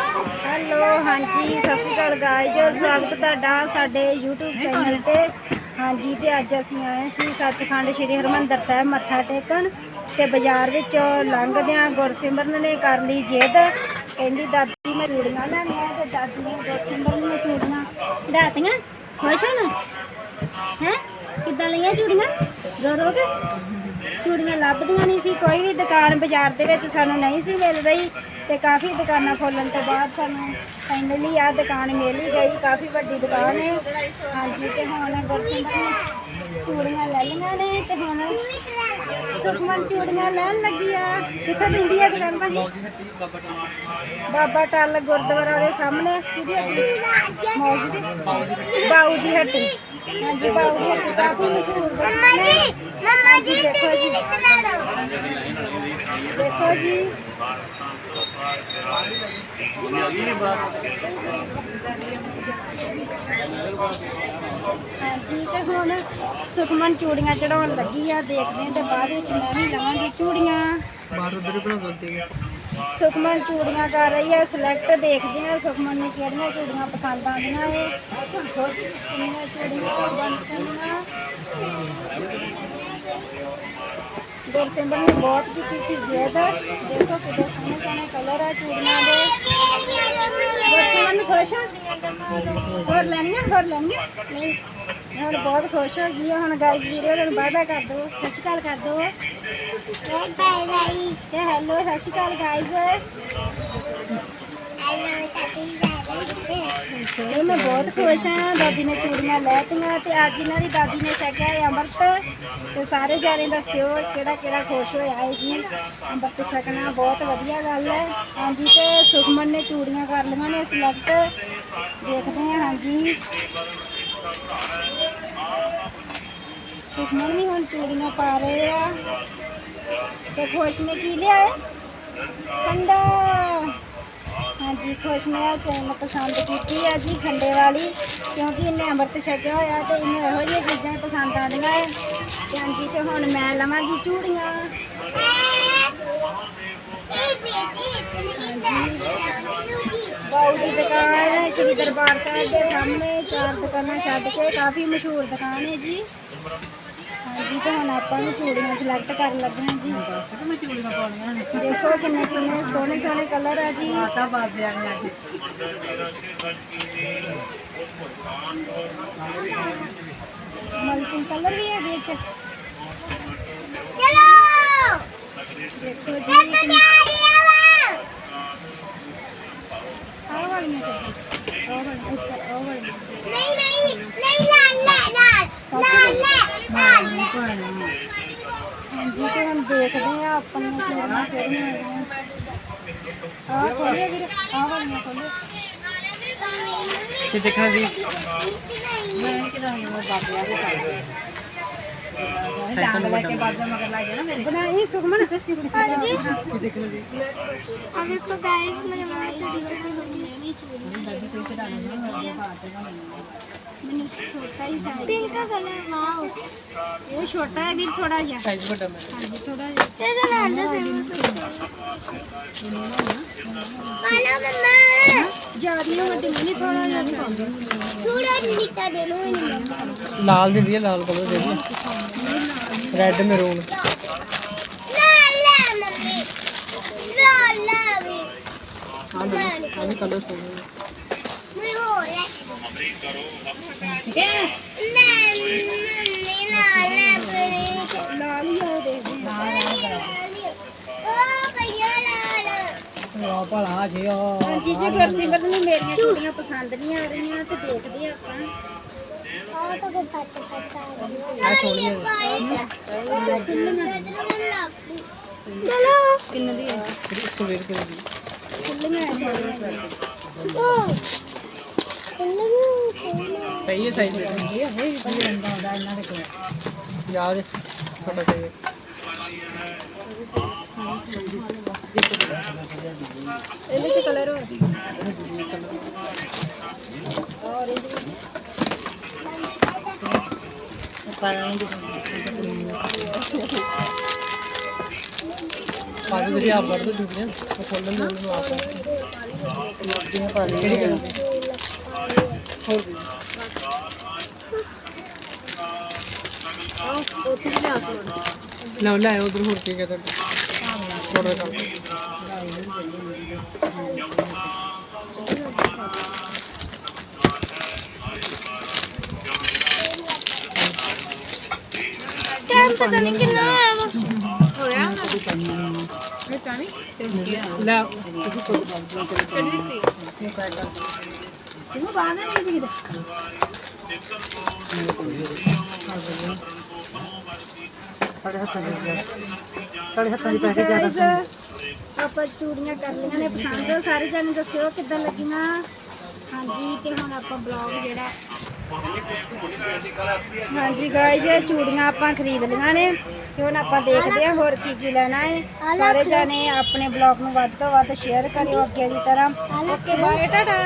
Hello, ਹਾਂਜੀ, ਸਤਿ ਸ਼੍ਰੀ ਅਕਾਲ guys ਸਵਾਗਤ ਤੁਹਾਡਾ ਸਾਡੇ YouTube ਚੈਨਲ ਤੇ। ਹਾਂਜੀ, ਤੇ ਅੱਜ ਅਸੀਂ ਆਏ ਸੀ ਸੱਚਖੰਡ ਸ੍ਰੀ ਹਰਮੰਦਰ ਸਾਹਿਬ ਮੱਥਾ ਟੇਕਣ ਤੇ ਬਾਜ਼ਾਰ ਵਿੱਚ ਲੰਘਦਿਆਂ ਗੁਰਸਿਮਰਨ ਨੇ ਕਰ ਲਈ ਜਿੱਦ। ਕਹਿੰਦੀ, ਦਾਦੀ, ਮੈਂ ਚੂੜੀਆਂ ਲੈਣੀਆਂ ਤੇ ਦਾਦੀ ਨੇ ਗੁਰਸਿਮਰਨ ਨੂੰ ਚੂੜੀਆਂ ਦਾਤੀਆਂ ਖੁਸ਼ ਹੋ ਨਾ? ਹੈ? ਕਿੱਦਾਂ ਲਈਆਂ ਚੂੜੀਆਂ? ਰੋ ਰੋ ਕੇ? ਚੂੜੀਆਂ ਲੱਭਦੀਆਂ ਨਹੀਂ ਸੀ। ਕੋਈ ਵੀ ਦੁਕਾਨ ਬਾਜ਼ਾਰ ਦੇ ਵਿੱਚ ਸਾਨੂੰ ਨਹੀਂ ਸੀ ਮਿਲ ਰਹੀ। ਤੇ ਕਾਫੀ ਦੁਕਾਨਾਂ ਖੋਲਣ ਤੋਂ ਬਾਅਦ ਸਾਨੂੰ ਫਾਈਨਲੀ ਆ ਦੁਕਾਨ ਮਿਲ ਹੀ ਗਈ। ਕਾਫੀ ਵੱਡੀ ਦੁਕਾਨ ਹੈ। ਹਾਂਜੀ ਤੇ ਹੁਣ ਗੁਰਸਿਮਰ ਨੇ ਚੂੜੀਆਂ ਲੈ ਲਈਆਂ ਨੇ ਤੇ ਹੁਣ ਸੁਖਮਨ ਚੂੜੀਆਂ ਲੈਣ ਲੱਗੀ ਆ। ਕਿੱਥੇ ਬਿੰਦੀ ਆ ਦੁਕਾਨ ਭਾਜੀ? ਬਾਬਾ ਟੱਲ ਗੁਰਦੁਆਰਾ ਦੇ ਸਾਹਮਣੇ। ਕਿਹਦੀ ਹੱਟੀ? ਮੌਜ ਦੀ। ਬਾਊ ਦੀ ਹੱਟੀ। ਹਾਂਜੀ ਬਾਊ ਦੀ ਹੱਟੀ ਕਾਫੀ ਮਸ਼ਹੂਰ ਦੁਕਾਨ ਹੈ। ਮੰਮਾ ਜੀ ਦੇਖੋ ਜੀ। ਦੇਖੋ ਜੀ। ਹਾਂਜੀ ਤੇ ਹੁਣ ਸੁਖਮਨ ਚੂੜੀਆਂ ਚੜਾਉਣ ਲੱਗੀ ਆ ਦੇਖਦੇ ਹਾਂ ਤੇ ਬਾਅਦ ਵਿੱਚ ਮੈਂ ਵੀ ਲਵਾਂਗੀ ਚੂੜੀਆਂ। ਬਾਹਰ ਉਧਰ ਬਣਾ ਦਿੰਦੇ ਸੁਖਮਨ ਚੂੜੀਆਂ ਕਰ ਰਹੀ ਹੈ ਸਿਲੈਕਟ ਦੇਖਦੇ ਹਾਂ ਸੁਖਮਨ ਨੂੰ ਕਿਹੜੀਆਂ ਚੂੜੀਆਂ ਪਸੰਦ ਆਉਂਦੀਆਂ ਏ ਕਿੰਨੀਆਂ ਚੂੜੀਆਂ ਬਣ ਸਕਦੀਆਂ। ਗੁਰਸਿਮਰਨ ਨੇ ਬਹੁਤ ਕੀਤੀ ਸੀ ਜਿੱਦ। ਦੇਖੋ ਕਿੰਨੇ ਸੋਹਣੇ ਸੋਹਣੇ ਕਲਰ ਆ ਚੂੜੀਆਂ ਦੇ। ਗੁਰਸਿਮਰਨ ਖੁਸ਼ ਆ? ਹੋਰ ਲੈਣੀਆਂ ਹੋਰ ਲੈਣੀਆਂ? ਨਹੀਂ ਹੁਣ ਬਹੁਤ ਖੁਸ਼ ਹੋ ਗਈ ਹੁਣ ਗਾਇਸ ਵੀਡੀਓ ਨੂੰ ਬਾਏ ਬਾਏ ਕਰ ਦਿਓ। ਸਤਿ ਸ਼੍ਰੀ ਅਕਾਲ ਕਰ ਦਿਓ। ਬਾਏ ਬਾਏ ਤੇ ਹੈਲੋ ਸਤਿ ਸ਼੍ਰੀ ਅਕਾਲ ਗਾਇਸ ਤੇ ਮੈਂ ਬਹੁਤ ਖੁਸ਼ ਹਾਂ। ਦਾਦੀ ਨੇ ਚੂੜੀਆਂ ਲੈਤੀਆਂ ਤੇ ਅੱਜ ਇਹਨਾਂ ਦੀ ਦਾਦੀ ਨੇ ਛਕਿਆ ਹੈ ਅੰਮ੍ਰਿਤ। ਤੇ ਸਾਰੇ ਜਾਣੇ ਦੱਸਿਓ ਕਿਹੜਾ ਕਿਹੜਾ ਖੁਸ਼ ਹੋਇਆ ਹੈ ਜੀ। ਅੰਮ੍ਰਿਤ ਛਕਣਾ ਬਹੁਤ ਵਧੀਆ ਗੱਲ ਹੈ। ਹਾਂਜੀ, ਤੇ ਸੁਖਮਨ ਨੇ ਚੂੜੀਆਂ ਕਰ ਲਈਆਂ ਨੇ ਸਿਲੈਕਟ ਦੇਖਦੇ ਹਾਂ, ਹਾਂਜੀ। ਸੁਖਮਨ ਵੀ ਹੁਣ ਚੂੜੀਆਂ ਪਾ ਰਹੇ ਆ। ਤੇ ਖੁਸ਼ ਨੇ ਕੀ ਲਿਆ ਹੈ? ਠੰਡਾ ਹਾਂਜੀ, ਖੁਸ਼ ਨੇ ਆ ਚੈਨ ਪਸੰਦ ਕੀਤੀ ਆ ਜੀ, ਖੰਡੇ ਵਾਲੀ, ਕਿਉਂਕਿ ਇਹਨੇ ਅੰਮ੍ਰਿਤ ਛਕਿਆ ਹੋਇਆ ਤੇ ਇਹਨੂੰ ਇਹੋ ਜਿਹੀਆਂ ਚੀਜ਼ਾਂ ਪਸੰਦ ਆਉਂਦੀਆਂ ਹੈ ਤੇ ਹਾਂਜੀ, ਤੇ ਹੁਣ ਮੈਂ ਲਵਾਂਗੀ ਚੂੜੀਆਂ। ਇਹ ਦੀ ਦੁਕਾਨ ਹੈ, ਸ਼੍ਰੀ ਦਰਬਾਰ ਸਾਹਿਬ ਦੇ ਸਾਹਮਣੇ, ਚਾਰ ਦੁਕਾਨਾਂ ਛੱਡ ਕੇ ਕਾਫੀ ਮਸ਼ਹੂਰ ਦੁਕਾਨ ਹੈ ਜੀ। ਹਾਂਜੀ, ਤੇ ਆਪਾਂ ਨੂੰ ਚੂੜੀਆਂ ਸਿਲੈਕਟ ਕਰਨ ਲੱਗੇ ਹਾਂ ਜੀ ਮੈਂ ਚੂੜੀਆਂ ਪਾਉਣੀਆਂ ਨੇ ਦੇਖੋ ਕਿੰਨੇ ਕਿੰਨੇ ਸੋਹਣੇ ਸੋਹਣੇ ਕਲਰ ਆ ਜੀ ਮਾਤਾ ਬਾਬਿਆਂ ਨੇ ਅੱਜ ਮਲਟੀ ਕਲਰ ਵੀ ਹੈ ਵਿੱਚ ਚਲੋ ਦੇਖੋ ਜੀ ਤੇ ਕਿੰਨੇ- ਆ ਰਿਹਾ ਵਾ ਆਹ ਵਾਲੀਆਂ ਚੱਲ ਆਹ ਵਾਲੀਆਂ ਨਹੀਂ ਨਹੀਂ ਨਹੀਂ ਲਾਲ ਲੈ ਹਾਂਜੀ ਤੇ ਹੁਣ ਦੇਖਦੇ ਆ ਆਪਣੀਆਂ ਕਿਹੜੀਆਂ ਕਿਹੜੀਆਂ ਹੈਗੀਆਂ ਆਹ ਖੋਲਿਓ ਵੀਰ ਆਹ ਵਾਲੀਆਂ ਖੋਲਿਓ ਤੇ ਦੇਖਣਾ ਜੀ ਮੈਂ ਕਿਹੜਾ ਮੈਂ ਬਾਬਿਆਂ ਦੇ ਕਰ ਸਾਈਕਲ ਲੈ ਕੇ ਬਾਬਿਆਂ ਮਗਰ ਲੱਗ ਗਿਆ ਨਾ ਮੇਰੇ ਬਣਾਈ ਸੁਖਮਨ ਹਾਂਜੀ ਕੀ ਦੇਖਣਾ ਜੀ ਆ ਵੇਖੋ ਗਾਇਸ ਮੇਰੇ ਮਾਂ ਚੜੀ ਚੜੀ ਹੋਈ ਦਾਦੀ ਕੋਈ ਚੜਾਣਾ ਨਹੀਂ ਮੈਂ ਜਿਆਦੀਆਂ ਵੱਡੀਆਂ ਨਹੀਂ ਥੋੜਾ ਜਿਹਾ ਥੋੜਾ ਜਿਹਾ ਦੇ ਲੋ ਲਾਲ ਦਿੰਦੀ ਹੈ ਲਾਲ ਕਲਰ ਦੇ ਦੀ ਰੈੱਡ ਮੈਰੂਨ ਲਾਲ ਲੈ ਮੰਮੀ। ਲਾਲ ਲੈ ਵੀ। ਹਾਂ ਦੇ ਆ ਵੀ ਕਲਰ ਸੋਹਣੇ। ਮੈਂ ਹੋ ਲੈ। ਠੀਕ ਹੈ? ਮੈਂ ਮੰਮੀ ਲਾਲ ਲੈ ਪਰੇ ਲਾਲ ਹੀ ਆ ਦੇਖਦੇ ਹਾਂ ਉਹ ਭਈਆ ਲਾਲ ਆ ਭਲਾ ਜੀ ਆ ਹਾਂਜੀ ਜੀ ਗੁਰਸਿਮਰਤ ਨੂੰ ਮੇਰੀਆਂ ਚੂੜੀਆਂ ਪਸੰਦ ਨਹੀਂ ਆ ਰਹੀਆਂ ਤੇ ਦੇਖਦੇ ਆ ਆਪਾਂ। ਆ ਸਗੋਂ ਫੱਟ ਫੱਟ ਆ ਆ ਸੋਹਣੀ ਹੈ ਚਲੋ। ਕਿੰਨੇ ਦੀ ਹੈ 120 ਰੁਪਏ ਦੀ। ਖੁੱਲੀਆਂ ਹੈ ਸਹੀ ਹੈ ਸਾਈਜ਼ ਇਹ ਹੈ ਇਹ ਰੰਗਾ ਹੁੰਦਾ ਇਹਨਾਂ ਦੇ ਕੋਲ। ਯਾਦ ਛੋਟਾ ਸਾਈਜ਼ ਇਹਦੇ ਚ ਕਲਰ ਹੋਰ ਔਰੇਂਜ ਪਾਦੇ ਜਿਹੜੀ ਆਪ ਵਰਦ ਦੂਜੀਆਂ ਉਹ ਖੋਲਣ ਨੂੰ ਉਹਨੂੰ ਆਪ। ਕਿਹੜੀ ਗੱਲ? ਲਓ ਲੈ ਉਧਰ ਹੋਰ ਕੀ ਕਹਦਾ ਥੋੜਾ ਕੰਮ ਪਤਾ ਨਹੀਂ ਕਿੰਨਾ ਹੋਇਆ ਵਾ? ਲੈ ਤੈਨੂੰ ਬਾਹਰ ਨਹੀਂ ਦਿਖਦਾ ਸਾਡੇ ਹੱਥਾਂ ਦੇ ਸਾਡੇ ਹੱਥਾਂ ਦੀ ਪੈ ਕੇ ਜ਼ਿਆਦਾ Guys, ਆਪਾਂ ਚੂੜੀਆਂ ਕਰ ਲਈਆਂ ਨੇ ਪਸੰਦ। ਸਾਰੇ ਜਣੇ ਦੱਸਿਓ ਕਿੱਦਾਂ ਲੱਗੀਆਂ। ਹਾਂਜੀ ਤੇ ਹੁਣ ਆਪਾਂ ਬਲੌਗ ਜਿਹੜਾ ਹਾਂਜੀ ਗਾਇਜ਼ ਚੂੜੀਆਂ ਆਪਾਂ ਖਰੀਦ ਲਈਆਂ ਨੇ ਤੇ ਹੁਣ ਆਪਾਂ ਦੇਖਦੇ ਹਾਂ ਹੋਰ ਕੀ ਕੀ ਲੈਣਾ ਹੈ। ਸਾਰੇ ਜਣੇ ਆਪਣੇ ਬਲੌਗ ਨੂੰ ਵੱਧ ਤੋਂ ਵੱਧ ਸ਼ੇਅਰ ਕਰਿਓ ਅੱਗੇ ਦੀ ਤਰ੍ਹਾਂ। Okay bye Tata